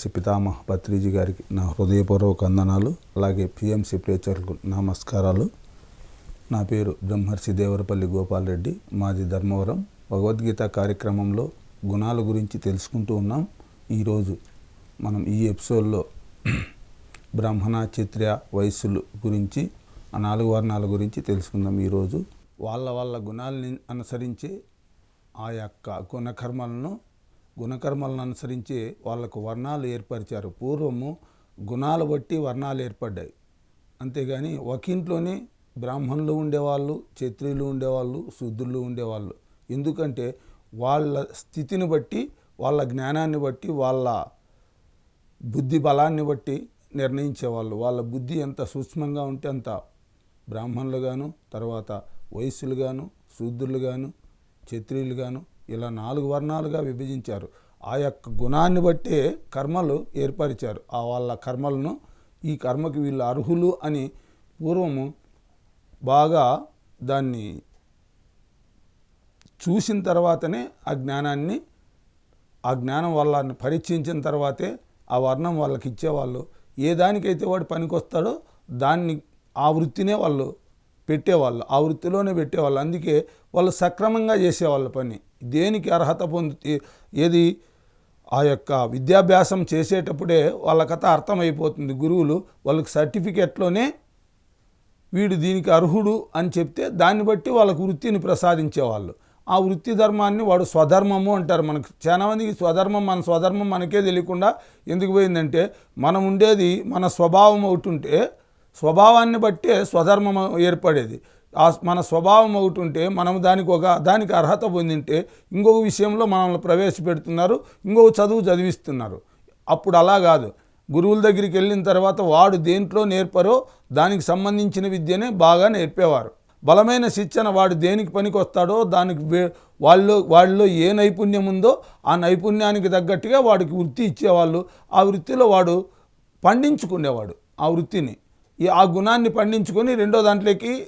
మహర్షి పితామహ పత్రిజీ గారికి నా హృదయపూర్వక వందనాలు అలాగే పిఎంసి ప్రేక్షకులకు నమస్కారాలు. నా పేరు బ్రహ్మర్షి దేవరపల్లి గోపాలరెడ్డి మాది ధర్మవరం. భగవద్గీత కార్యక్రమంలో గుణాల గురించి తెలుసుకుంటూ ఉన్నాం. ఈరోజు మనం ఈ ఎపిసోడ్లో బ్రాహ్మణ చిత్ర వయస్సులు గురించి ఆ నాలుగు వర్ణాల గురించి తెలుసుకుందాం ఈరోజు. వాళ్ళ వాళ్ళ గుణాలని అనుసరించి ఆ యొక్క గుణకర్మలను గుణకర్మలను అనుసరించి వాళ్ళకు వర్ణాలు ఏర్పరిచారు. పూర్వము గుణాలు బట్టి వర్ణాలు ఏర్పడ్డాయి. అంతేగాని ఒక ఇంట్లోనే బ్రాహ్మణులు ఉండేవాళ్ళు క్షత్రియులు ఉండేవాళ్ళు శూద్రులు ఉండేవాళ్ళు. ఎందుకంటే వాళ్ళ స్థితిని బట్టి వాళ్ళ జ్ఞానాన్ని బట్టి వాళ్ళ బుద్ధి బలాన్ని బట్టి నిర్ణయించేవాళ్ళు. వాళ్ళ బుద్ధి ఎంత సూక్ష్మంగా ఉంటే అంత బ్రాహ్మణులుగాను తర్వాత వయస్సులుగాను శూద్రులుగాను క్షత్రియులుగాను ఇలా నాలుగు వర్ణాలుగా విభజించారు. ఆ యొక్క గుణాన్ని బట్టే కర్మలు ఏర్పరిచారు. ఆ వాళ్ళ కర్మలను ఈ కర్మకి వీళ్ళు అర్హులు అని పూర్వము బాగా దాన్ని చూసిన తర్వాతనే ఆ జ్ఞానాన్ని ఆ జ్ఞానం వాళ్ళని పరీక్షించిన తర్వాతే ఆ వర్ణం వాళ్ళకి ఇచ్చేవాళ్ళు. ఏ దానికైతే వాడు పనికొస్తాడో దాన్ని ఆ వృత్తినే వాళ్ళు పెట్టేవాళ్ళు ఆ వృత్తిలోనే పెట్టేవాళ్ళు. అందుకే వాళ్ళు సక్రమంగా చేసేవాళ్ళ పని. దేనికి అర్హత పొంది ఏది? ఆ యొక్క విద్యాభ్యాసం చేసేటప్పుడే వాళ్ళ కథ అర్థమైపోతుంది. గురువులు వాళ్ళకి సర్టిఫికెట్లోనే వీడు దీనికి అర్హుడు అని చెప్తే దాన్ని బట్టి వాళ్ళకు వృత్తిని ప్రసాదించేవాళ్ళు. ఆ వృత్తి ధర్మాన్ని వాడు స్వధర్మము అంటారు మనకు. చాలా మందికి స్వధర్మం మన స్వధర్మం మనకే తెలియకుండా ఎందుకు పోయిందంటే మనం ఉండేది మన స్వభావం ఒకటి ఉంటే స్వభావాన్ని బట్టే స్వధర్మం ఏర్పడేది. ఆ మన స్వభావం ఒకటి ఉంటే మనం దానికి ఒక దానికి అర్హత పొందింటే ఇంకొక విషయంలో మనల్ని ప్రవేశపెడుతున్నారు ఇంకొక చదువు చదివిస్తున్నారు. అప్పుడు అలా కాదు. గురువుల దగ్గరికి వెళ్ళిన తర్వాత వాడు దేంట్లో నేర్పరో దానికి సంబంధించిన విద్యనే బాగా నేర్పేవారు. బలమైన శిక్షణ వాడు దేనికి పనికి వస్తాడో దానికి వాళ్ళు వాళ్ళలో ఏ నైపుణ్యం ఉందో ఆ నైపుణ్యానికి తగ్గట్టుగా వాడికి వృత్తి ఇచ్చేవాళ్ళు. ఆ వృత్తిలో వాడు పండించుకునేవాడు ఆ వృత్తిని. ఆ గుణాన్ని పండించుకొని రెండో దాంట్లోకి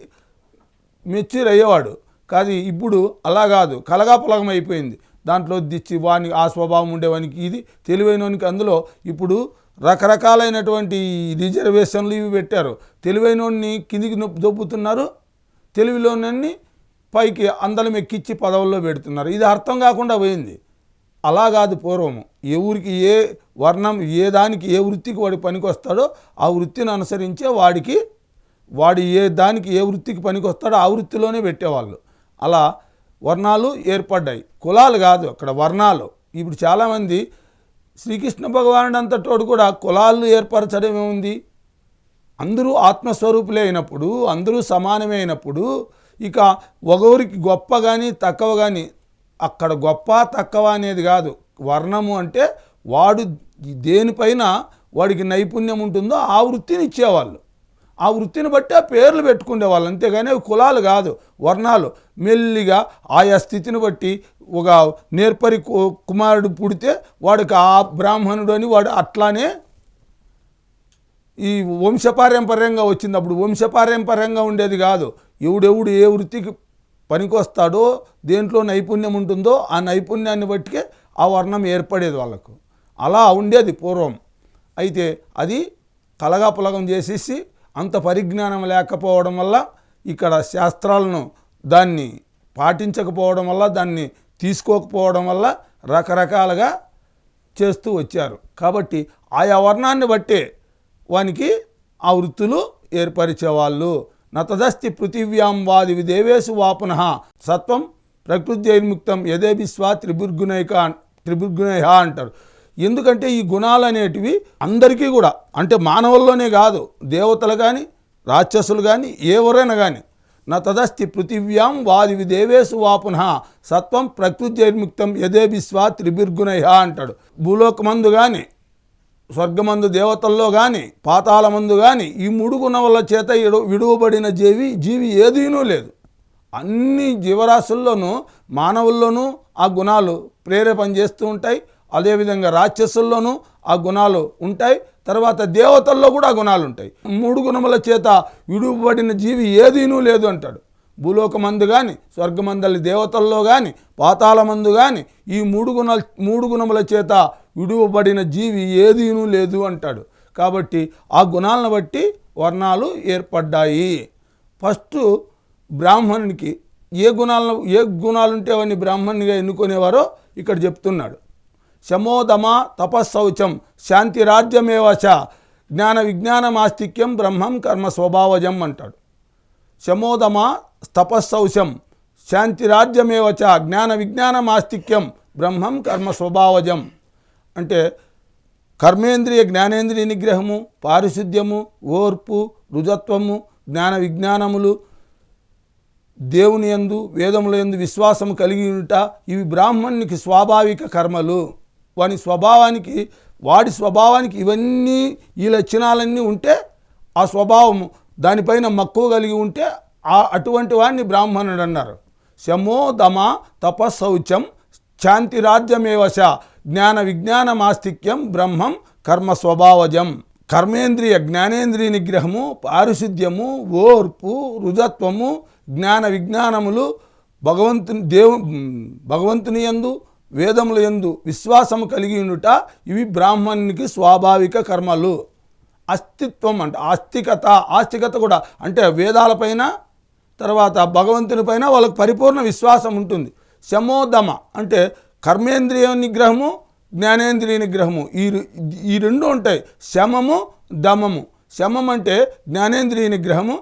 మెచ్యూర్ అయ్యేవాడు కాదు ఇప్పుడు అలా కాదు. కలగాపులగం అయిపోయింది. దాంట్లో దిచ్చి వాని ఆ స్వభావం ఉండేవానికి ఇది తెలివైనవానికి అందులో ఇప్పుడు రకరకాలైనటువంటి రిజర్వేషన్లు ఇవి పెట్టారు. తెలివైనోడిని కిందికి నొప్పి దొబ్బుతున్నారు. తెలివిలోనన్ని పైకి అందలం ఎక్కిచ్చి పదవుల్లో పెడుతున్నారు. ఇది అర్థం కాకుండా పోయింది. అలా కాదు పూర్వము. ఏ ఊరికి ఏ వర్ణం ఏ దానికి ఏ వృత్తికి వాడి పనికి వస్తాడో ఆ వృత్తిని అనుసరించే వాడికి వాడు ఏ దానికి ఏ వృత్తికి పనికి వస్తాడో ఆ వృత్తిలోనే పెట్టేవాళ్ళు. అలా వర్ణాలు ఏర్పడ్డాయి. కులాలు కాదు అక్కడ వర్ణాలు. ఇప్పుడు చాలామంది శ్రీకృష్ణ భగవానుడు అంతటోడు కూడా కులాలు ఏర్పరచడం ఏముంది? అందరూ ఆత్మస్వరూపులే అయినప్పుడు అందరూ సమానమే అయినప్పుడు ఇక ఒకరికి గొప్ప కానీ తక్కువ కానీ అక్కడ గొప్ప తక్కువ అనేది కాదు. వర్ణము అంటే వాడు దేనిపైన వాడికి నైపుణ్యం ఉంటుందో ఆ వృత్తిని ఇచ్చేవాళ్ళు. ఆ వృత్తిని బట్టి ఆ పేర్లు పెట్టుకునేవాళ్ళు అంతేగాని అవి కులాలు కాదు వర్ణాలు. మెల్లిగా ఆయా స్థితిని బట్టి ఒక నేర్పరి కు- కుమారుడు పుడితే వాడికి ఆ బ్రాహ్మణుడు అని వాడు అట్లానే ఈ వంశపారంపర్యంగా వచ్చింది. అప్పుడు వంశపారంపర్యంగా ఉండేది కాదు. ఎవడెవడు ఏ వృత్తికి పనికొస్తాడో దేంట్లో నైపుణ్యం ఉంటుందో ఆ నైపుణ్యాన్ని బట్టికే ఆ వర్ణం ఏర్పడేది వాళ్ళకు. అలా ఉండేది పూర్వం. అయితే అది కలగాపులగం చేసేసి అంత పరిజ్ఞానం లేకపోవడం వల్ల ఇక్కడ శాస్త్రాలను దాన్ని పాటించకపోవడం వల్ల దాన్ని తీసుకోకపోవడం వల్ల రకరకాలుగా చేస్తూ వచ్చారు. కాబట్టి ఆయా వర్ణాన్ని బట్టే వానికి ఆ వృత్తులు ఏర్పరిచేవాళ్ళు. నతదస్తి పృథివ్యాం వాది విదేవేశు వాపున. సత్వం ప్రకృత్యైర్ముక్తం యదే విశ్వా త్రిభుర్గుణైక త్రిభుర్గుణైహ అంటారు. ఎందుకంటే ఈ గుణాలు అనేటివి అందరికీ కూడా అంటే మానవుల్లోనే కాదు దేవతలు కానీ రాక్షసులు కానీ ఎవరైనా కానీ నా తదస్తి పృథివ్యాం వాది దేవేశు వాపున. సత్వం ప్రకృత్యైర్ముక్తం యదే విశ్వా త్రిభిర్గుణైహ అంటాడు. భూలోకమందు కానీ స్వర్గమందు దేవతల్లో కానీ పాతాళమందు కానీ ఈ మూడు గుణముల చేత విడువబడిన జీవి జీవి ఏదీనూ లేదు. అన్ని జీవరాశుల్లోనూ మానవుల్లోనూ ఆ గుణాలు ప్రేరేపణ చేస్తూ ఉంటాయి. అదేవిధంగా రాక్షసుల్లోనూ ఆ గుణాలు ఉంటాయి. తర్వాత దేవతల్లో కూడా గుణాలు ఉంటాయి. మూడు గుణముల చేత విడువబడిన జీవి ఏదీనూ లేదు అంటాడు. భూలోకమందు కానీ స్వర్గమందలి దేవతల్లో కానీ పాతాళమందు కానీ ఈ మూడు గుణ మూడు గుణముల చేత విడువబడిన జీవి ఏదీనూ లేదు అంటాడు. కాబట్టి ఆ గుణాలను బట్టి వర్ణాలు ఏర్పడ్డాయి. ఫస్ట్ బ్రాహ్మణునికి ఏ గుణాలను ఏ గుణాలు ఉంటే అవన్నీ బ్రాహ్మణునిగా ఎన్నుకునేవారో ఇక్కడ చెప్తున్నాడు. శమోదమ తపస్సౌచం శాంతి రాజ్యమేవచ జ్ఞాన విజ్ఞానమాస్తిక్యం బ్రహ్మం కర్మ స్వభావజం అంటాడు. శమోదమ తపస్సౌచం శాంతి రాజ్యమేవచ జ్ఞాన విజ్ఞానమాస్తిక్యం బ్రహ్మం కర్మ స్వభావజం. అంటే కర్మేంద్రియ జ్ఞానేంద్రియ నిగ్రహము పారిశుద్ధ్యము ఓర్పు రుజత్వము జ్ఞాన విజ్ఞానములు దేవుని యందు వేదముల ఎందు విశ్వాసము కలిగి ఉంట ఇవి బ్రాహ్మణునికి స్వాభావిక కర్మలు. వాని స్వభావానికి వాడి స్వభావానికి ఇవన్నీ ఈ లక్షణాలన్నీ ఉంటే ఆ స్వభావము దానిపైన మక్కువ కలిగి ఉంటే ఆ అటువంటి వాడిని బ్రాహ్మణుడు అన్నారు శమో దమ తపశౌచం శాంతిరాజ్యమేవశ. జ్ఞాన జ్ఞాన విజ్ఞానమాస్తిక్యం బ్రహ్మం కర్మ స్వభావజం కర్మేంద్రియ జ్ఞానేంద్రియ నిగ్రహము పారిశుద్ధ్యము ఓర్పు రుజత్వము జ్ఞాన విజ్ఞానములు భగవంతుని దేవు భగవంతుని యందు వేదముల యందు విశ్వాసము కలిగి ఉండుట ఇవి బ్రాహ్మణునికి స్వాభావిక కర్మలు. అస్తిత్వం అంటే ఆస్తికత ఆస్తికత కూడా అంటే వేదాలపైన తర్వాత భగవంతుని పైన వాళ్ళకు పరిపూర్ణ విశ్వాసం ఉంటుంది. శమోదమ అంటే కర్మేంద్రియ నిగ్రహము జ్ఞానేంద్రియ నిగ్రహము. ఈ ఈ రెండు ఉంటాయి. శమము దమము. శమం అంటే జ్ఞానేంద్రియ నిగ్రహము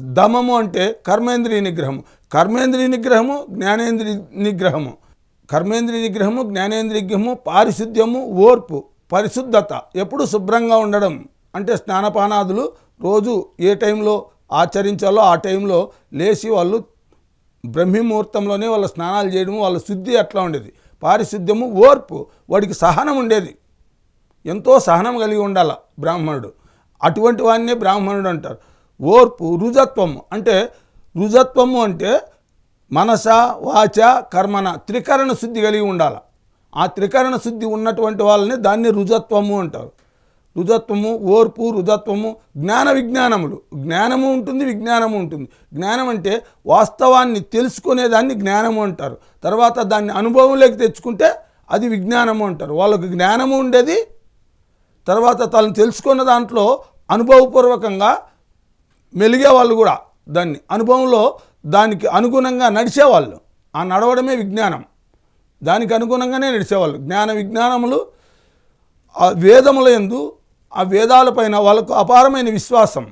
దమము అంటే కర్మేంద్రియ నిగ్రహము. కర్మేంద్రియ నిగ్రహము జ్ఞానేంద్రియ నిగ్రహము. కర్మేంద్రియ నిగ్రహము జ్ఞానేంద్రియ నిగ్రహము పారిశుద్ధ్యము ఓర్పు పరిశుద్ధత. ఎప్పుడు శుభ్రంగా ఉండడం అంటే స్నానపానాదులు రోజు ఏ టైంలో ఆచరించాలో ఆ టైంలో లేచి వాళ్ళు బ్రహ్మముహూర్తంలోనే వాళ్ళ స్నానాలు చేయడము వాళ్ళ శుద్ధి అట్లా ఉండేది. పారిశుద్ధ్యము ఓర్పు. వాడికి సహనం ఉండేది. ఎంతో సహనం కలిగి ఉండాల బ్రాహ్మణుడు. అటువంటి వాడినే బ్రాహ్మణుడు అంటారు. ఓర్పు రుజత్వము అంటే రుజత్వము అంటే మనస వాచ కర్మన త్రికరణ శుద్ధి కలిగి ఉండాలి. ఆ త్రికరణ శుద్ధి ఉన్నటువంటి వాళ్ళని దాన్ని రుజత్వము అంటారు. రుజత్వము ఓర్పు రుజత్వము జ్ఞాన విజ్ఞానములు. జ్ఞానము ఉంటుంది విజ్ఞానము ఉంటుంది. జ్ఞానం అంటే వాస్తవాన్ని తెలుసుకునేదాన్ని జ్ఞానము అంటారు. తర్వాత దాన్ని అనుభవంలోకి తెచ్చుకుంటే అది విజ్ఞానము అంటారు. వాళ్ళకు జ్ఞానము ఉండేది. తర్వాత తను తెలుసుకున్న దాంట్లో అనుభవపూర్వకంగా మెలిగే వాళ్ళు కూడా దాన్ని. అనుభవంలో దానికి అనుగుణంగా నడిచేవాళ్ళు. ఆ నడవడమే విజ్ఞానం. దానికి అనుగుణంగానే నడిచేవాళ్ళు. జ్ఞాన విజ్ఞానములు వేదముల ఎందు ఆ వేదాలపైన వాళ్ళకు అపారమైన విశ్వాసం.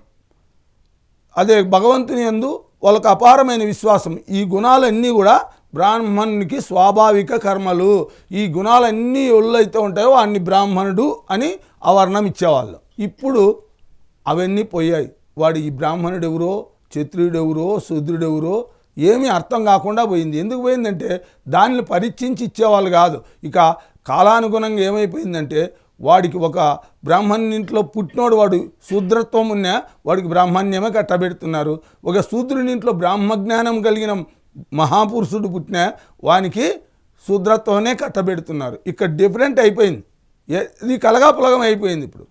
అదే భగవంతుని యందు వాళ్ళకు అపారమైన విశ్వాసం. ఈ గుణాలన్నీ కూడా బ్రాహ్మణునికి స్వాభావిక కర్మలు. ఈ గుణాలన్నీ ఒళ్ళైతే ఉంటాయో అన్ని బ్రాహ్మణుడు అని అవర్ణం ఇచ్చేవాళ్ళు. ఇప్పుడు అవన్నీ పోయాయి. వాడు ఈ బ్రాహ్మణుడు ఎవరో క్షత్రియుడు ఎవరో శూద్రుడు ఎవరో ఏమీ అర్థం కాకుండా పోయింది. ఎందుకు పోయిందంటే దానిని పరీక్షించి ఇచ్చేవాళ్ళు కాదు. ఇక కాలానుగుణంగా ఏమైపోయిందంటే వాడికి ఒక బ్రాహ్మణుని ఇంట్లో పుట్టినోడు వాడు శూద్రత్వం ఉన్న వాడికి బ్రాహ్మణ్యమే కట్టబెడుతున్నారు. ఒక శూద్రునింట్లో బ్రాహ్మజ్ఞానం కలిగిన మహాపురుషుడు పుట్టిన వానికి శూద్రత్వమే కట్టబెడుతున్నారు. ఇక్కడ డిఫరెంట్ అయిపోయింది. ఏ- ఇది కలగాపులగం అయిపోయింది ఇప్పుడు.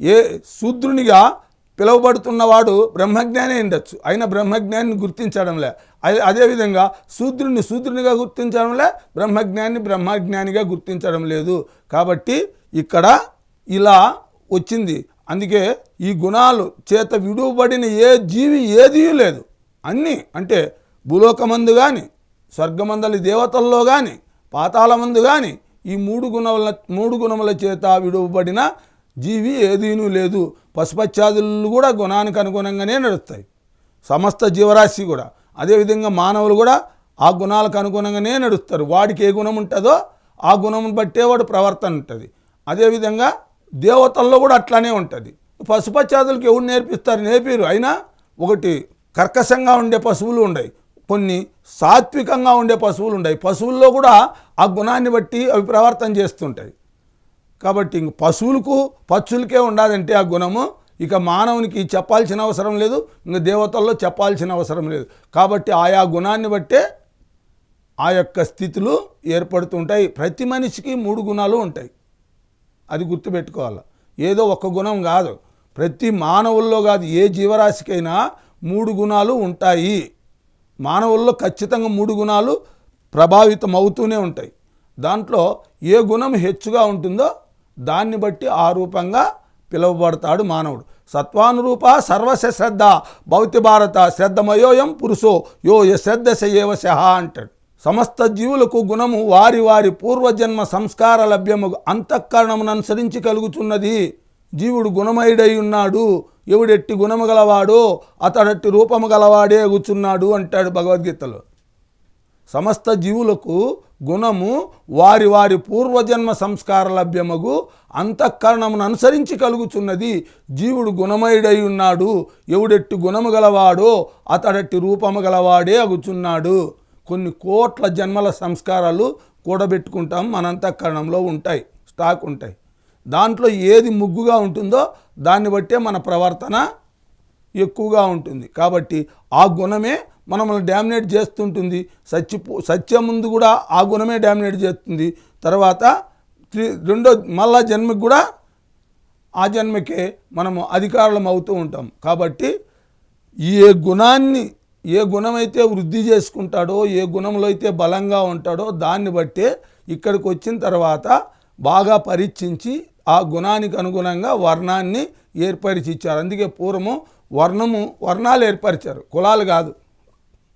ఏ శూద్రునిగా పిలువబడుతున్నవాడు బ్రహ్మజ్ఞానే ఉండొచ్చు. అయినా బ్రహ్మజ్ఞాన్ని గుర్తించడంలే. అదే అదేవిధంగా శూద్రుని శూద్రునిగా గుర్తించడంలే బ్రహ్మజ్ఞాన్ని బ్రహ్మజ్ఞానిగా గుర్తించడం లేదు. కాబట్టి ఇక్కడ ఇలా వచ్చింది. అందుకే ఈ గుణాలు చేత విడువబడిన ఏ జీవి ఏదీ లేదు. అన్నీ అంటే భూలోకమందు కానీ స్వర్గమందలి దేవతల్లో కానీ పాతాళమందు కానీ ఈ మూడు గుణముల మూడు గుణముల చేత విడువబడిన జీవి ఏదీనూ లేదు. పశుపత్యాదులు కూడా గుణానికి అనుగుణంగానే నడుస్తాయి. సమస్త జీవరాశి కూడా. అదేవిధంగా మానవులు కూడా ఆ గుణాలకు అనుగుణంగానే నడుస్తారు. వాడికి ఏ గుణం ఉంటుందో ఆ గుణం బట్టే వాడు ప్రవర్తన ఉంటుంది. అదేవిధంగా దేవతల్లో కూడా అట్లానే ఉంటుంది. పశుపత్యాదులకు ఎవరు నేర్పిస్తారు? నేర్పిరు. అయినా ఒకటి కర్కశంగా ఉండే పశువులు ఉన్నాయి కొన్ని సాత్వికంగా ఉండే పశువులు ఉన్నాయి పశువుల్లో కూడా ఆ గుణాన్ని బట్టి అవి ప్రవర్తన చేస్తుంటాయి. కాబట్టి ఇంక పశువులకు పచ్చులకే ఉండాలంటే ఆ గుణము. ఇక మానవునికి చెప్పాల్సిన అవసరం లేదు. ఇంక దేవతల్లో చెప్పాల్సిన అవసరం లేదు. కాబట్టి ఆయా గుణాన్ని బట్టే ఆ యొక్క స్థితులు ఏర్పడుతుంటాయి. ప్రతి మనిషికి మూడు గుణాలు ఉంటాయి. అది గుర్తుపెట్టుకోవాలి. ఏదో ఒక గుణం కాదు. ప్రతి మానవుల్లో కాదు ఏ జీవరాశికైనా మూడు గుణాలు ఉంటాయి. మానవుల్లో ఖచ్చితంగా మూడు గుణాలు ప్రభావితం అవుతూనే ఉంటాయి. దాంట్లో ఏ గుణం హెచ్చుగా ఉంటుందో దాన్ని బట్టి ఆ రూపంగా పిలువబడతాడు మానవుడు. సత్వానురూప సర్వశ శ్రద్ధ భౌతి భారత శ్రద్ధమయోయం పురుషో యో యశ్రద్ధ ఏవ శహ అంటాడు. సమస్త జీవులకు గుణము వారి వారి పూర్వజన్మ సంస్కార లభ్యము అంతఃకరణమును అనుసరించి కలుగుతున్నది జీవుడు గుణమయుడై ఉన్నాడు. ఎవడెట్టి గుణము గలవాడో అతడట్టి రూపము గలవాడే కూర్చున్నాడు అంటాడు భగవద్గీతలో. సమస్త జీవులకు గుణము వారి వారి పూర్వజన్మ సంస్కార లభ్యమగు అంతఃకరణమును అనుసరించి కలుగుచున్నది. జీవుడు గుణమయుడై ఉన్నాడు. ఎవడెట్టి గుణము గలవాడో అతడట్టి రూపము గలవాడే అగుచున్నాడు కొన్ని కోట్ల జన్మల సంస్కారాలు కూడబెట్టుకుంటాం. మన అంతఃకరణంలో ఉంటాయి స్టాక్ ఉంటాయి. దాంట్లో ఏది ముగ్గుగా ఉంటుందో దాన్ని బట్టే మన ప్రవర్తన ఎక్కువగా ఉంటుంది. కాబట్టి ఆ గుణమే మనల్ని డామినేట్ చేస్తుంటుంది. సత్య సత్యం ముందు కూడా ఆ గుణమే డామినేట్ చేస్తుంది. తర్వాత రెండో మళ్ళా జన్మకి కూడా ఆ జన్మకే మనము అధికారులం అవుతూ ఉంటాం. కాబట్టి ఏ గుణాన్ని ఏ గుణమైతే వృద్ధి చేసుకుంటాడో ఏ గుణంలో అయితే బలంగా ఉంటాడో దాన్ని బట్టే ఇక్కడికి వచ్చిన తర్వాత బాగా పరీక్షించి ఆ గుణానికి అనుగుణంగా వర్ణాన్ని ఏర్పరిచి ఇచ్చారు అందుకే పూర్వము వర్ణము వర్ణాలు ఏర్పరిచారు. కులాలు కాదు.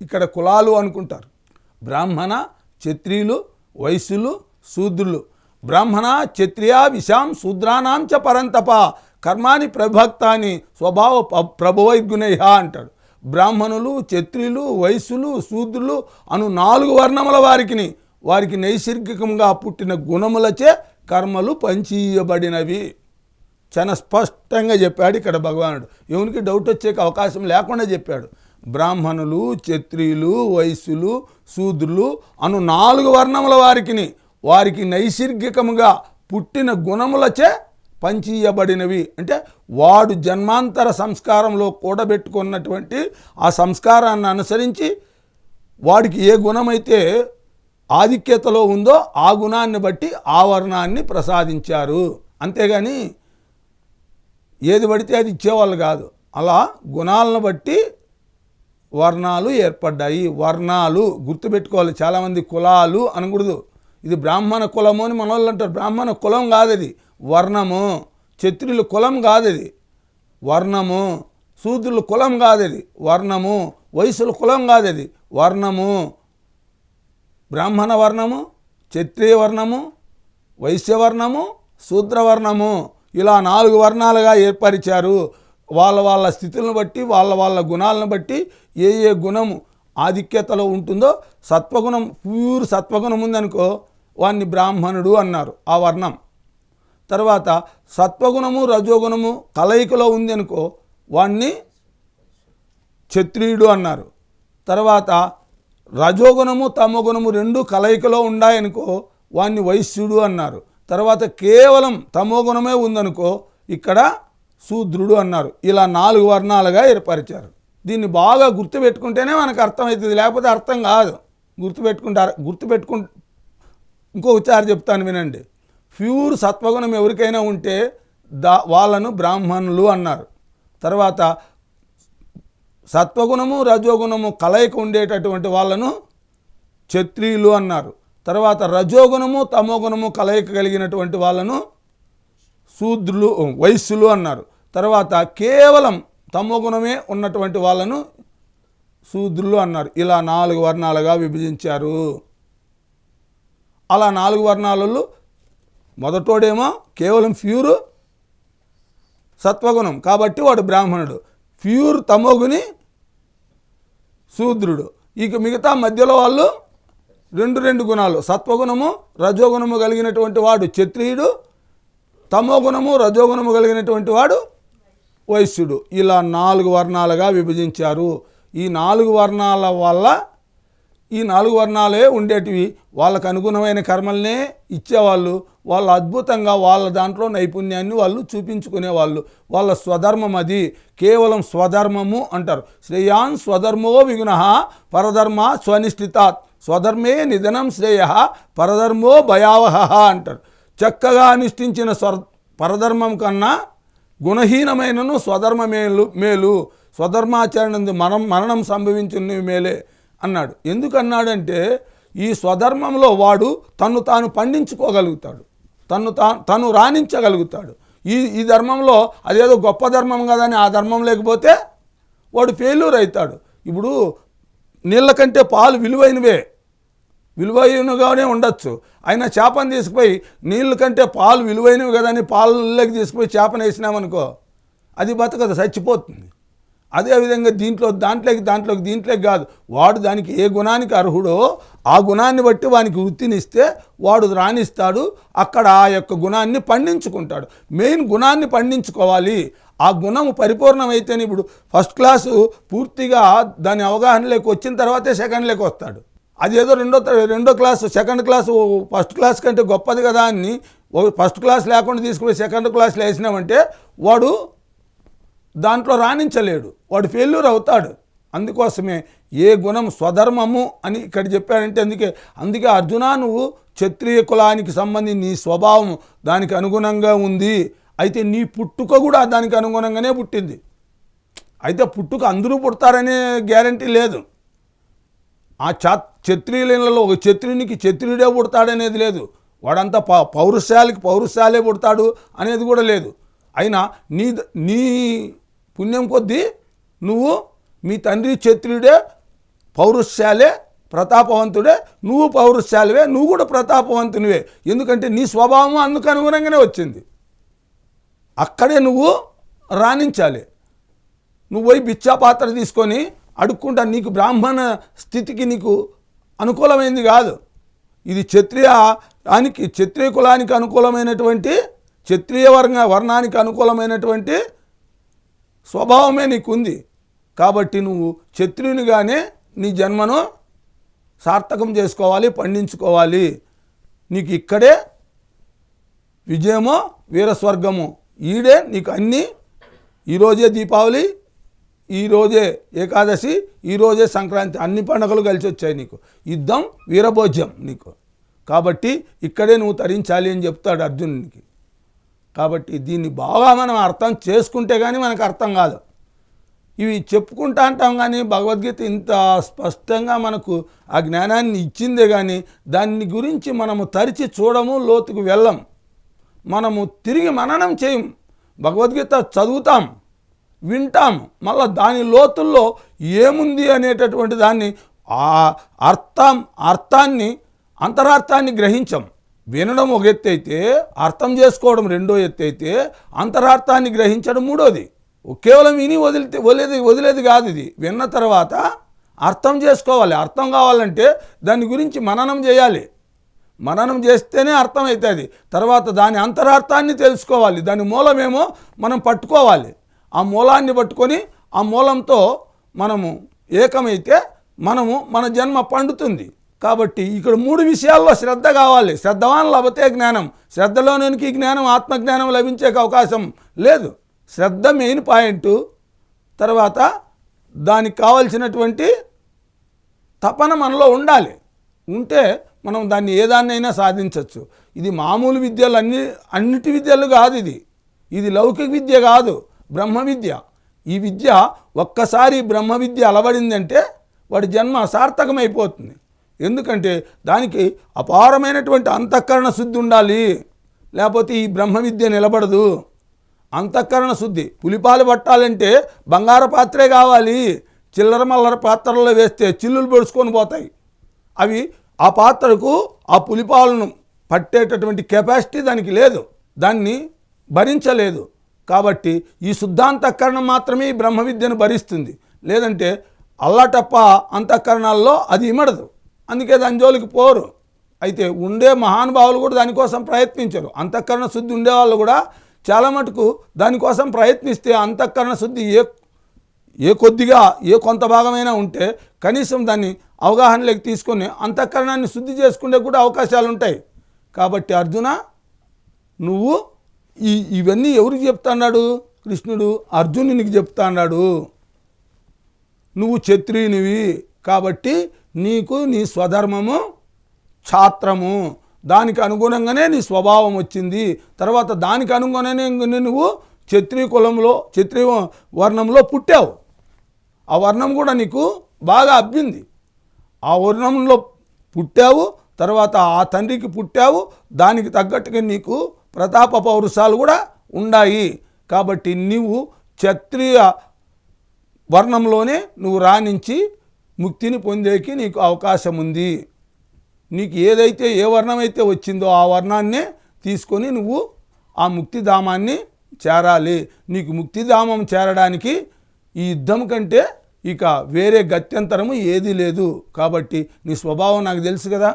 ఇక్కడ కులాలు అనుకుంటారు. బ్రాహ్మణ క్షత్రియులు వైశ్యులు శూద్రులు. బ్రాహ్మణ క్షత్రియ విషాం శూద్రానాంచ పరంతప. కర్మాని ప్రభక్తాని స్వభావ ప- ప్రభువైగుణయ అంటాడు. బ్రాహ్మణులు క్షత్రియులు వైశ్యులు శూద్రులు అను నాలుగు వర్ణముల వారికిని వారికి నైసర్గికంగా పుట్టిన గుణములచే కర్మలు పంచీయబడినవి. చాలా స్పష్టంగా చెప్పాడు ఇక్కడ భగవానుడు. ఎవరికి డౌట్ వచ్చే అవకాశం లేకుండా చెప్పాడు. బ్రాహ్మణులు క్షత్రియులు వైశ్యులు శూద్రులు అను నాలుగు వర్ణముల వారికిని వారికి నైసర్గికముగా పుట్టిన గుణములచే పంచీయబడినవి. అంటే వాడు జన్మాంతర సంస్కారంలో కూడబెట్టుకున్నటువంటి ఆ సంస్కారాన్ని అనుసరించి వాడికి ఏ గుణమైతే ఆధిక్యతలో ఉందో ఆ గుణాన్ని బట్టి ఆ వర్ణాన్ని ప్రసాదించారు. అంతేగాని ఏది పడితే అది ఇచ్చేవాళ్ళు కాదు. అలా గుణాలను బట్టి వర్ణాలు ఏర్పడ్డాయి. వర్ణాలు గుర్తుపెట్టుకోవాలి. చాలామంది కులాలు అనకూడదు. ఇది బ్రాహ్మణ కులము అని మన వాళ్ళు అంటారు. బ్రాహ్మణ కులం కాదది. వర్ణము. క్షత్రియుల కులం కాదది. వర్ణము. శూద్రుల కులం కాదది. వర్ణము. వయసుల కులం కాదది. వర్ణము. బ్రాహ్మణ వర్ణము క్షత్రియ వర్ణము వైశ్యవర్ణము శూద్రవర్ణము ఇలా నాలుగు వర్ణాలుగా ఏర్పరిచారు. వాళ్ళ వాళ్ళ స్థితులను బట్టి వాళ్ళ వాళ్ళ గుణాలను బట్టి ఏ ఏ గుణము ఆధిక్యతలో ఉంటుందో సత్వగుణం ప్యూర్ సత్వగుణం ఉందనుకో వాన్ని బ్రాహ్మణుడు అన్నారు ఆ వర్ణం. తర్వాత సత్వగుణము రజోగుణము కలయికలో ఉంది అనుకో వాణ్ణి క్షత్రియుడు అన్నారు. తర్వాత రజోగుణము తమోగుణము రెండు కలయికలో ఉన్నాయనుకో వాణ్ణి వైశ్యుడు అన్నారు. తర్వాత కేవలం తమోగుణమే ఉందనుకో ఇక్కడ శూద్రుడు అన్నారు. ఇలా నాలుగు వర్ణాలుగా ఏర్పరిచారు. దీన్ని బాగా గుర్తుపెట్టుకుంటేనే మనకు అర్థమవుతుంది. లేకపోతే అర్థం కాదు. గుర్తుపెట్టుకుంటారు. గుర్తుపెట్టుకు ఇంకొకసారి చెప్తాను వినండి. ప్యూర్ సత్వగుణం ఎవరికైనా ఉంటే దా వాళ్ళను బ్రాహ్మణులు అన్నారు. తర్వాత సత్వగుణము రజోగుణము కలయిక ఉండేటటువంటి వాళ్ళను క్షత్రియులు అన్నారు. తర్వాత రజోగుణము తమోగుణము కలయిక కలిగినటువంటి వాళ్ళను శూద్రులు వైశ్యులు అన్నారు. తర్వాత కేవలం తమోగుణమే ఉన్నటువంటి వాళ్ళను శూద్రులు అన్నారు. ఇలా నాలుగు వర్ణాలుగా విభజించారు. అలా నాలుగు వర్ణాలలో మొదటోడేమో కేవలం ప్యూరు సత్వగుణం. కాబట్టి వాడు బ్రాహ్మణుడు. ప్యూర్ తమోగుని శూద్రుడు. ఇక మిగతా మధ్యలో వాళ్ళు రెండు రెండు గుణాలు. సత్వగుణము రజోగుణము కలిగినటువంటి వాడు క్షత్రియుడు తమోగుణము రజోగుణము కలిగినటువంటి వాడు వైశ్యుడు. ఇలా నాలుగు వర్ణాలుగా విభజించారు. ఈ నాలుగు వర్ణాల వల్ల ఈ నాలుగు వర్ణాలే ఉండేటివి. వాళ్ళకు అనుగుణమైన కర్మల్నే ఇచ్చేవాళ్ళు. వాళ్ళు అద్భుతంగా వాళ్ళ దాంట్లో నైపుణ్యాన్ని వాళ్ళు చూపించుకునేవాళ్ళు. వాళ్ళ స్వధర్మం అది. కేవలం స్వధర్మము అంటారు. శ్రేయాన్ స్వధర్మో విగుణ పరధర్మ స్వనిష్ఠితాత్. స్వధర్మే నిధనం శ్రేయ పరధర్మో భయావహ అంటారు. చక్కగా అనుష్ఠించిన స్వ పరధర్మం కన్నా గుణహీనమైనను స్వధర్మ మేలు మేలు. స్వధర్మాచరణ మరణం మరణం సంభవించిన మేలే. అన్నాడు. ఎందుకు అన్నాడంటే ఈ స్వధర్మంలో వాడు తను తాను పండించుకోగలుగుతాడు. తను తా తను రాణించగలుగుతాడు. ఈ ఈ ధర్మంలో అదేదో గొప్ప ధర్మం కదని ఆ ధర్మం లేకపోతే వాడు ఫెయిల్యూర్ అవుతాడు. ఇప్పుడు నీళ్ళ కంటే పాలు విలువైనవే. విలువైనగానే ఉండొచ్చు. అయినా చేపను తీసుకుపోయి నీళ్ళ కంటే పాలు విలువైనవి కదని పాలలోకి తీసుకుపోయి చేపను వేసినామనుకో అది బతకదు చచ్చిపోతుంది. అదేవిధంగా దీంట్లో దాంట్లోకి దాంట్లోకి దీంట్లోకి కాదు. వాడు దానికి ఏ గుణానికి అర్హుడో ఆ గుణాన్ని బట్టి వానికి వృత్తినిస్తే వాడు రాణిస్తాడు. అక్కడ ఆ యొక్క గుణాన్ని పండించుకుంటాడు. మెయిన్ గుణాన్ని పండించుకోవాలి. ఆ గుణము పరిపూర్ణమైతేనే ఇప్పుడు ఫస్ట్ క్లాసు పూర్తిగా దాని అవగాహనలోకి వచ్చిన తర్వాతే సెకండ్లోకి వస్తాడు. అదేదో రెండో రెండో class second class first class కంటే గొప్పది కదా అని ఫస్ట్ క్లాస్ లేకుండా తీసుకుపోయి సెకండ్ క్లాస్లో వేసినామంటే వాడు దాంట్లో రాణించలేడు. వాడు ఫెయిల్యూర్ అవుతాడు. అందుకోసమే ఏ గుణం స్వధర్మము అని ఇక్కడ చెప్పాడంటే అందుకే అందుకే అర్జున నువ్వు క్షత్రియ కులానికి సంబంధించి నీ స్వభావం దానికి అనుగుణంగా ఉంది. అయితే నీ పుట్టుక కూడా దానికి అనుగుణంగానే పుట్టింది. అయితే పుట్టుక అందరూ పుడతారనే గ్యారంటీ లేదు. ఆ చా క్షత్రియులలో ఒక క్షత్రియునికి క్షత్రియుడే పుడతాడనేది లేదు. వాడంతా ప పౌరుషాలకి పౌరుషాలే పుడతాడు అనేది కూడా లేదు. అయినా నీ నీ పుణ్యం కొద్దీ నువ్వు మీ తండ్రి క్షత్రియుడే పౌరుషాలే ప్రతాపవంతుడే నువ్వు పౌరుషాలవే నువ్వు కూడా ప్రతాపవంతునివే. ఎందుకంటే నీ స్వభావం అందుకు అనుగుణంగానే వచ్చింది. అక్కడే నువ్వు రాణించాలి. నువ్వు పోయి బిచ్చా పాత్ర తీసుకొని అడుక్కుంటా నీకు బ్రాహ్మణ స్థితికి నీకు అనుకూలమైంది కాదు. ఇది క్షత్రియానికి క్షత్రియ కులానికి అనుకూలమైనటువంటి క్షత్రియ వర్ణ వర్ణానికి అనుకూలమైనటువంటి స్వభావమే నీకుంది. కాబట్టి నువ్వు క్షత్రియునిగానే నీ జన్మను సార్థకం చేసుకోవాలి పండించుకోవాలి. నీకు ఇక్కడే విజయమో వీరస్వర్గము. ఈడే నీకు అన్నీ. ఈరోజే దీపావళి ఈరోజే ఏకాదశి ఈరోజే సంక్రాంతి. అన్ని పండుగలు కలిసి వచ్చాయి నీకు. యుద్ధం వీరభోజ్యం నీకు. కాబట్టి ఇక్కడే నువ్వు తరించాలి అని చెప్తాడు అర్జునునికి. కాబట్టి దీన్ని బాగా మనం అర్థం చేసుకుంటే కానీ మనకు అర్థం కాదు. ఇవి చెప్పుకుంటా అంటాం కానీ భగవద్గీత ఇంత స్పష్టంగా మనకు ఆ జ్ఞానాన్ని ఇచ్చిందే కానీ దాన్ని గురించి మనము తరిచి చూడము లోతుకు వెళ్ళం. మనము తిరిగి మననం చేయం. భగవద్గీత చదువుతాం వింటాం. మళ్ళీ దాని లోతుల్లో ఏముంది అనేటటువంటి దాన్ని ఆ అర్థం అర్థాన్ని అంతరార్థాన్ని గ్రహించం. వినడం ఒక ఎత్తు అయితే అర్థం చేసుకోవడం రెండో ఎత్తు అయితే అంతరార్థాన్ని గ్రహించడం మూడోది. కేవలం విని వదిలితే వదిలేది వదిలేది కాదు ఇది. విన్న తర్వాత అర్థం చేసుకోవాలి. అర్థం కావాలంటే దాని గురించి మననం చేయాలి. మననం చేస్తేనే అర్థమవుతుంది. తర్వాత దాని అంతరార్థాన్ని తెలుసుకోవాలి. దాని మూలమేమో మనం పట్టుకోవాలి. ఆ మూలాన్ని పట్టుకొని ఆ మూలంతో మనము ఏకమైతే మనము మన జన్మ పండుతుంది. కాబట్టి ఇక్కడ మూడు విషయాల్లో శ్రద్ధ కావాలి. శ్రద్ధవాన్ లభతే జ్ఞానం. శ్రద్ధలోనికి జ్ఞానం ఆత్మజ్ఞానం లభించే అవకాశం లేదు. శ్రద్ధ మెయిన్ పాయింట్. తర్వాత దానికి కావలసినటువంటి తపన మనలో ఉండాలి. ఉంటే మనం దాన్ని ఏ దాన్నైనా సాధించవచ్చు ఇది మామూలు విద్యలు అన్ని అన్నిటి విద్యలు కాదు ఇది. ఇది లౌకిక విద్య కాదు. బ్రహ్మ విద్య. ఈ విద్య ఒక్కసారి బ్రహ్మ విద్య అలవడిందంటే వాడి జన్మ సార్థకమైపోతుంది. ఎందుకంటే దానికి అపారమైనటువంటి అంతఃకరణ శుద్ధి ఉండాలి. లేకపోతే ఈ బ్రహ్మ విద్య నిలబడదు. అంతఃకరణ శుద్ధి. పులిపాలు పట్టాలంటే బంగార పాత్రే కావాలి. చిల్లర మల్లర పాత్రల్లో వేస్తే చిల్లులు పొడుచుకొని పోతాయి. అవి ఆ పాత్రకు ఆ పులిపాలను పట్టేటటువంటి కెపాసిటీ దానికి లేదు. దాన్ని భరించలేదు. కాబట్టి ఈ శుద్ధాంతఃకరణం మాత్రమే ఈ బ్రహ్మ విద్యను భరిస్తుంది. లేదంటే అల్లటప్ప అంతఃకరణాల్లో అది ఇమడదు. అందుకే దాని జోలికి పోరు. అయితే ఉండే మహానుభావులు కూడా దానికోసం ప్రయత్నించరు. అంతఃకరణ శుద్ధి ఉండేవాళ్ళు కూడా చాలా మటుకు దానికోసం ప్రయత్నిస్తే అంతఃకరణ శుద్ధి ఏ ఏ కొద్దిగా ఏ కొంత భాగమైనా ఉంటే కనీసం దాన్ని అవగాహనలోకి తీసుకొని అంతఃకరణాన్ని శుద్ధి చేసుకునే కూడా అవకాశాలు ఉంటాయి. కాబట్టి అర్జున నువ్వు ఈ ఇవన్నీ ఎవరికి చెప్తాన్నాడు? కృష్ణుడు అర్జునునికి చెప్తాన్నాడు. నువ్వు క్షత్రియునివి కాబట్టి నీకు నీ స్వధర్మము ఛాత్రము. దానికి అనుగుణంగానే నీ స్వభావం వచ్చింది. తర్వాత దానికి అనుగుణంగానే నువ్వు క్షత్రియ కులంలో క్షత్రియ వర్ణంలో పుట్టావు. ఆ వర్ణం కూడా నీకు బాగా అబ్బింది. ఆ వర్ణంలో పుట్టావు తర్వాత ఆ తండ్రికి పుట్టావు దానికి తగ్గట్టుగా నీకు ప్రతాప పౌరుషాలు కూడా ఉన్నాయి కాబట్టి నువ్వు క్షత్రియ వర్ణంలోనే నువ్వు రాణించి ముక్తిని పొందేకి నీకు అవకాశం ఉంది నీకు ఏదైతే ఏ వర్ణం అయితే వచ్చిందో ఆ వర్ణాన్నే తీసుకొని నువ్వు ఆ ముక్తిధామాన్ని చేరాలి. నీకు ముక్తిధామం చేరడానికి ఈ యుద్ధం కంటే ఇక వేరే గత్యంతరము ఏదీ లేదు. కాబట్టి నీ స్వభావం నాకు తెలుసు కదా.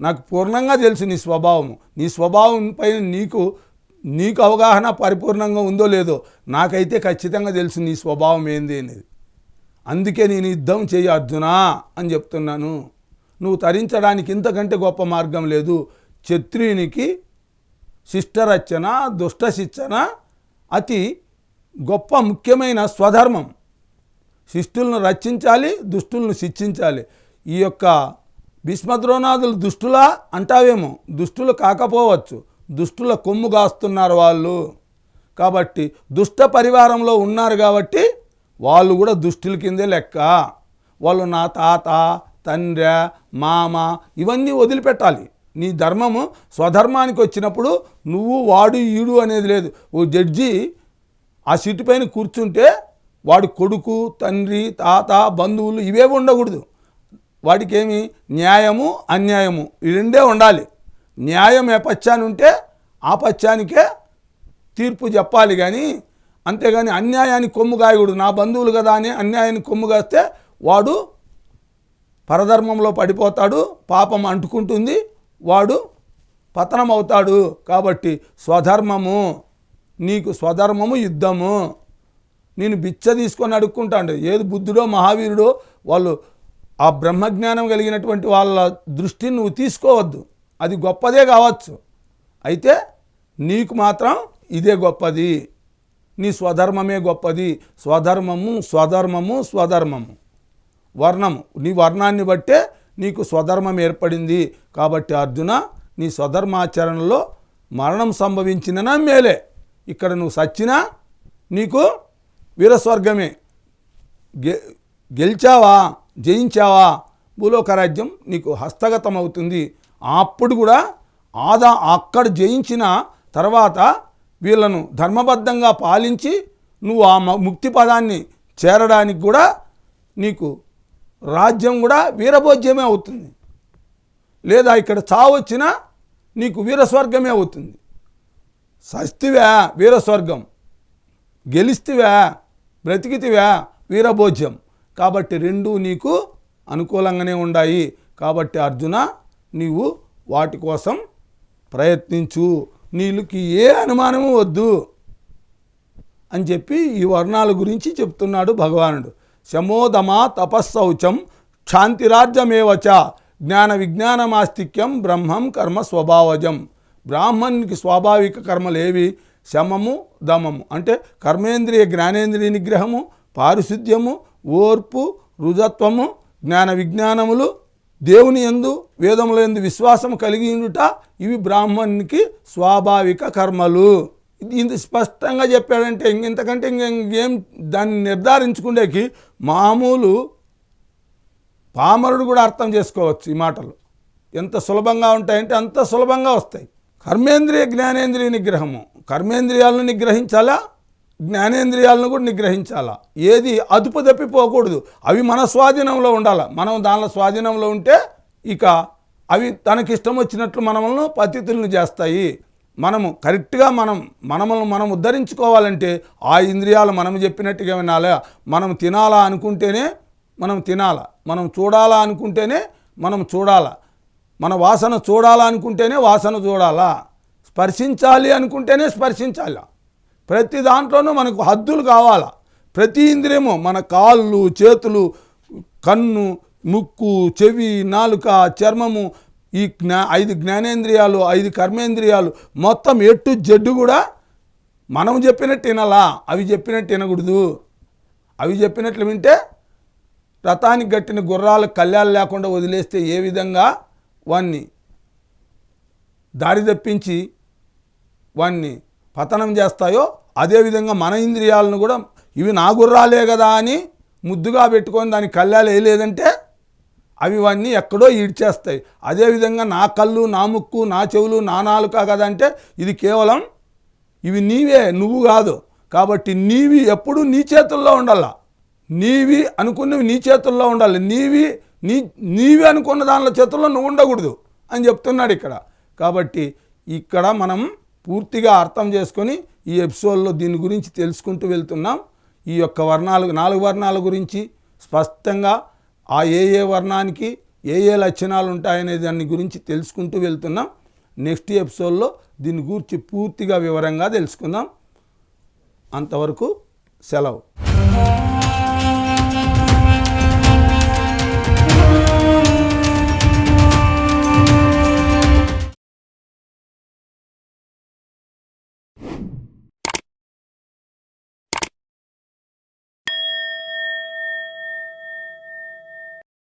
నాకు పూర్ణంగా తెలుసు నీ స్వభావం నీ స్వభావం పైన నీకు నీకు అవగాహన పరిపూర్ణంగా ఉందో లేదో నాకైతే ఖచ్చితంగా తెలుసు నీ స్వభావం ఏంది అనేది. అందుకే నేను యుద్ధం చేయి అర్జునా అని చెప్తున్నాను. నువ్వు తరించడానికి ఇంతకంటే గొప్ప మార్గం లేదు. క్షత్రియునికి శిష్టరచన దుష్ట శిక్షణ అతి గొప్ప ముఖ్యమైన స్వధర్మం. శిష్టులను రక్షించాలి దుష్టులను శిక్షించాలి. ఈ యొక్క భీష్మద్రోణాదులు దుష్టులా అంటావేమో? దుష్టులు కాకపోవచ్చు. దుష్టుల కొమ్ము కాస్తున్నారు వాళ్ళు. కాబట్టి దుష్ట పరివారంలో ఉన్నారు కాబట్టి వాళ్ళు కూడా దుష్టుల కిందే లెక్క. వాళ్ళు నా తాత తండ్రి మామ ఇవన్నీ వదిలిపెట్టాలి. నీ ధర్మము స్వధర్మానికి వచ్చినప్పుడు నువ్వు వాడు ఈడు అనేది లేదు. ఓ జడ్జి ఆ సీటు పైన కూర్చుంటే వాడి కొడుకు తండ్రి తాత బంధువులు ఇవే ఉండకూడదు. వాడికి ఏమి న్యాయము అన్యాయము ఈ రెండే ఉండాలి. న్యాయం ఏ పచ్చాని ఉంటే ఆ పచ్చానికే తీర్పు చెప్పాలి కానీ అంతేగాని అన్యాయానికి కొమ్ము నా బంధువులు కదా అని అన్యాయానికి కొమ్ముగాస్తే వాడు పరధర్మంలో పడిపోతాడు పాపం అంటుకుంటుంది వాడు పతనం అవుతాడు కాబట్టి స్వధర్మము నీకు స్వధర్మము యుద్ధము. నేను బిచ్చ తీసుకొని అడుక్కుంటాడు. ఏది బుద్ధుడో మహావీరుడో వాళ్ళు ఆ బ్రహ్మజ్ఞానం కలిగినటువంటి వాళ్ళ దృష్టిని నువ్వు తీసుకోవద్దు. అది గొప్పదే కావచ్చు. అయితే నీకు మాత్రం ఇదే గొప్పది. నీ స్వధర్మమే గొప్పది. స్వధర్మము స్వధర్మము స్వధర్మము. వర్ణము. నీ వర్ణాన్ని బట్టే నీకు స్వధర్మం ఏర్పడింది. కాబట్టి అర్జున నీ స్వధర్మాచరణలో మరణం సంభవించిననా మేలే. ఇక్కడ నువ్వు సచ్చినా నీకు వీరస్వర్గమే. గె గెలిచావా? జయించావా? భూలోక రాజ్యం నీకు హస్తగతం అవుతుంది అప్పుడు కూడా ఆదా అక్కడ జయించిన తర్వాత వీళ్ళను ధర్మబద్ధంగా పాలించి నువ్వు ఆ ముక్తి పదాన్ని చేరడానికి కూడా నీకు రాజ్యం కూడా వీరభోజ్యమే అవుతుంది. లేదా ఇక్కడ చావొచ్చినా నీకు వీరస్వర్గమే అవుతుంది. సస్తివా వీరస్వర్గం. గెలిస్తివా బ్రతికితివా వీరభోజ్యం. కాబట్టి రెండు నీకు అనుకూలంగానే ఉన్నాయి కాబట్టి అర్జున నీవు వాటి కోసం ప్రయత్నించు. నీళ్ళకి ఏ అనుమానము వద్దు అని చెప్పి ఈ వర్ణాల గురించి చెప్తున్నాడు భగవానుడు. శమోదమా తపస్సౌచం క్షాంతిరాజ్యమేవచ జ్ఞాన విజ్ఞానమాస్తిక్యం బ్రహ్మం కర్మ స్వభావజం. బ్రాహ్మణునికి స్వాభావిక కర్మలేవి శమము దమము. అంటే కర్మేంద్రియ జ్ఞానేంద్రియ నిగ్రహము పారిశుద్ధ్యము ఓర్పు రుజత్వము జ్ఞాన విజ్ఞానములు దేవుని ఎందు వేదముల ఎందు విశ్వాసం కలిగి ఉండుట ఇవి బ్రాహ్మణునికి స్వాభావిక కర్మలు. ఇది ఇంత స్పష్టంగా చెప్పాడంటే ఇంతకంటే ఇంక ఇంకేం దాన్ని నిర్ధారించుకునేకి మామూలు పామరుడు కూడా అర్థం చేసుకోవచ్చు ఈ మాటలు. ఎంత సులభంగా ఉంటాయంటే అంత సులభంగా వస్తాయి. కర్మేంద్రియ జ్ఞానేంద్రియ నిగ్రహము. కర్మేంద్రియాలను నిగ్రహించాలా? జ్ఞానేంద్రియాలను కూడా నిగ్రహించాలా? ఏది అదుపు తప్పిపోకూడదు అవి మన స్వాధీనంలో ఉండాలి? మనం దానిలో స్వాధీనంలో ఉంటే ఇక అవి తనకిష్టం వచ్చినట్లు మనమలను పతితులను చేస్తాయి. మనము కరెక్ట్గా మనం మనమల్ని మనం ఉద్ధరించుకోవాలంటే ఆ ఇంద్రియాలు మనం చెప్పినట్టుగా వినాలా? మనం తినాలా అనుకుంటేనే మనం తినాలా? మనం చూడాలా అనుకుంటేనే మనం చూడాలా? మన వాసన చూడాలా అనుకుంటేనే వాసన చూడాలా? స్పర్శించాలి అనుకుంటేనే స్పర్శించాలా? ప్రతి దాంట్లోనూ మనకు హద్దులు కావాలా? ప్రతి ఇంద్రియము మన కాళ్ళు చేతులు కన్ను ముక్కు చెవి నాలుక చర్మము ఈ జ్ఞా ఐదు జ్ఞానేంద్రియాలు ఐదు కర్మేంద్రియాలు మొత్తం ఎట్టు జడ్డు కూడా మనం చెప్పినట్టు వినాలా అవి చెప్పినట్టు వినకూడదు అవి చెప్పినట్లు వింటే రథానికి గట్టిన గుర్రాలు కళ్యాలు లేకుండా వదిలేస్తే ఏ విధంగా వాణ్ణి దారి తప్పించి వాణ్ణి పతనం చేస్తాయో అదేవిధంగా మన ఇంద్రియాలను కూడా ఇవి నా గుర్రాలే కదా అని ముద్దుగా పెట్టుకొని దాని కళ్ళాలు వేయలేదంటే అవి ఇవన్నీ ఎక్కడో ఈడ్చేస్తాయి. అదేవిధంగా నా కళ్ళు నా ముక్కు నా చెవులు నా నాలుక కదంటే ఇది కేవలం ఇవి నీవే నువ్వు కాదు. కాబట్టి నీవి ఎప్పుడు నీ చేతుల్లో ఉండాల. నీవి అనుకున్నవి నీ చేతుల్లో ఉండాలి. నీవి నీ నీవి అనుకున్న దానిలో చేతుల్లో నువ్వు ఉండకూడదు అని చెప్తున్నాడు ఇక్కడ. కాబట్టి ఇక్కడ మనం పూర్తిగా అర్థం చేసుకొని ఈ ఎపిసోడ్లో దీని గురించి తెలుసుకుంటూ వెళ్తున్నాం. ఈ యొక్క వర్ణాలు నాలుగు వర్ణాల గురించి స్పష్టంగా ఆ ఏ ఏ వర్ణానికి ఏ ఏ లక్షణాలు ఉంటాయనే దాని గురించి తెలుసుకుంటూ వెళ్తున్నాం. నెక్స్ట్ ఎపిసోడ్లో దీని గురించి పూర్తిగా వివరంగా తెలుసుకుందాం. అంతవరకు సెలవు.